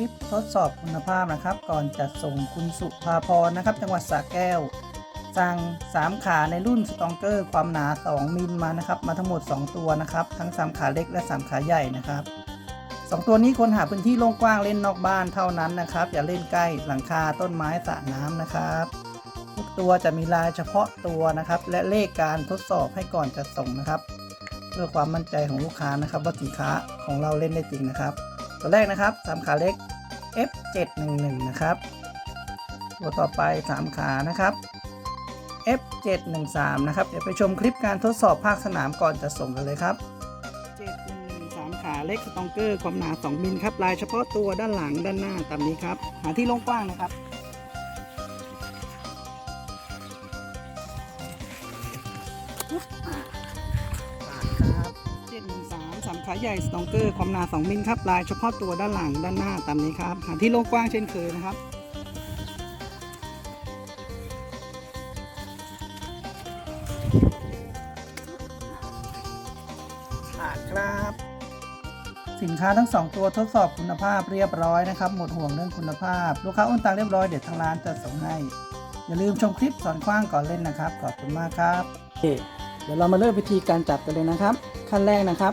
ลิปทดสอบคุณภาพนะครับ ก่อนจัดส่งคุณสุภาพรนะครับ จังหวัดสระแก้ว สั่ง 3 ขาในรุ่นสตองเกอร์ ความหนา 2 มิลมานะครับ มาทั้งหมด 2 ตัวนะครับ ทั้ง 3 ขาเล็กและ 3 ขาใหญ่นะครับ 2 ตัวนี้คนหาพื้นที่โล่งกว้างเล่นนอกบ้านเท่านั้นนะครับ อย่าเล่นใกล้หลังคาต้นไม้สระน้ำนะครับทุกตัวจะมีลายเฉพาะตัวนะครับ และเลขการทดสอบให้ก่อนจะส่งนะครับ เพื่อความมั่นใจของลูกค้านะครับ ว่าสินค้าของเราเล่นได้จริงนะครับ ตัวแรกนะครับสามขาเล็ก F711 นะครับ ตัวต่อไป 3 ขานะครับ F713 นะครับเดี๋ยวไปชมคลิปการทดสอบภาคสนามก่อนจะส่งกันเลยครับ711 3ขาเล็กสตองเกอร์ความหนา 2มิลครับลายเฉพาะตัวด้านหลังด้านหน้าตามนี้ครับ หาที่โล่งกว้างนะครับครับ713 สามขาใหญ่สตองเกอร์ความหนา 2 มิลครับ ลายเฉพาะตัวด้านหลังด้านหน้าตามนี้ครับหาที่โล่งกว้างเช่นเคยนะครับผ่านครับ สินค้าทั้ง 2 ตัวทดสอบคุณภาพเรียบร้อยนะครับ หมดห่วงเรื่องคุณภาพ ลูกค้าโอนตังเรียบร้อยเดี๋ยวทางร้านจะส่งให้ อย่าลืมชมคลิปสอนคว้างก่อนเล่นนะครับ ขอบคุณมากครับเดี๋ยวเรามาเริ่มวิธีการจับกันเลยนะครับ ขั้นแรกนะครับ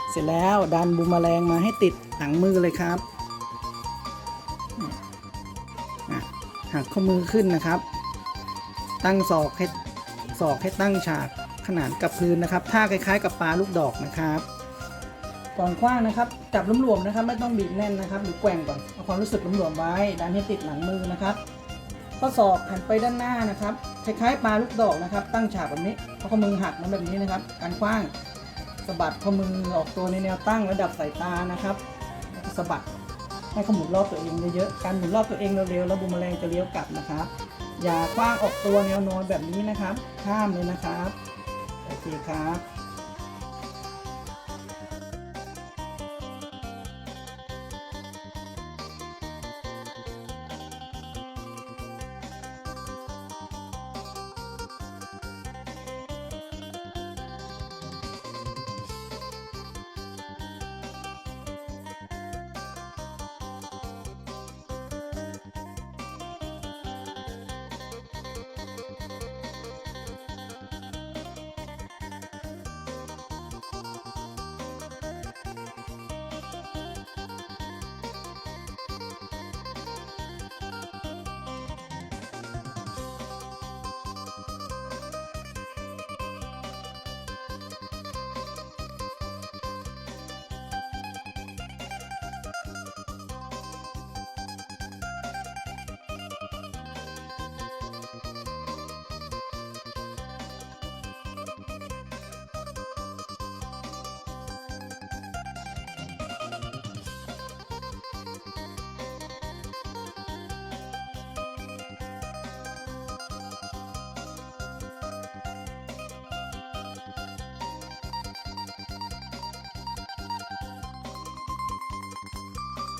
เสร็จแล้วดันบูมแมลงมาให้ติดหลังมือเลยครับหักข้อมือขึ้นนะครับ ตั้งศอกให้ศอกให้ตั้งฉากขนานกับพื้นนะครับท่าคล้ายๆ กับปลาลูกดอกนะครับก่อนคว้างนะครับ จับหลวมๆนะครับ ไม่ต้องบีบแน่นนะครับ หรือแกว่งก่อนเอาความรู้สึกหลวมๆไว้ดันให้ติดหลังมือนะครับข้อศอกหันไปด้านหน้านะครับ คล้ายๆปลาลูกดอกนะครับ ตั้งฉากแบบนี้เอาข้อมือหักมาแบบนี้นะครับการคว้าง สะบัดข้อมือออกตัวในแนวตั้งระดับสายตานะครับสะบัดให้เขาหมุนรอบตัวเองเยอะๆ การหมุนรอบตัวเองเร็วๆ แล้วบูมแมลงจะเลี้ยวกลับนะครับ อย่ากว้างออกตัวแนวนอนแบบนี้นะครับ ข้ามเลยนะครับ โอเคครับ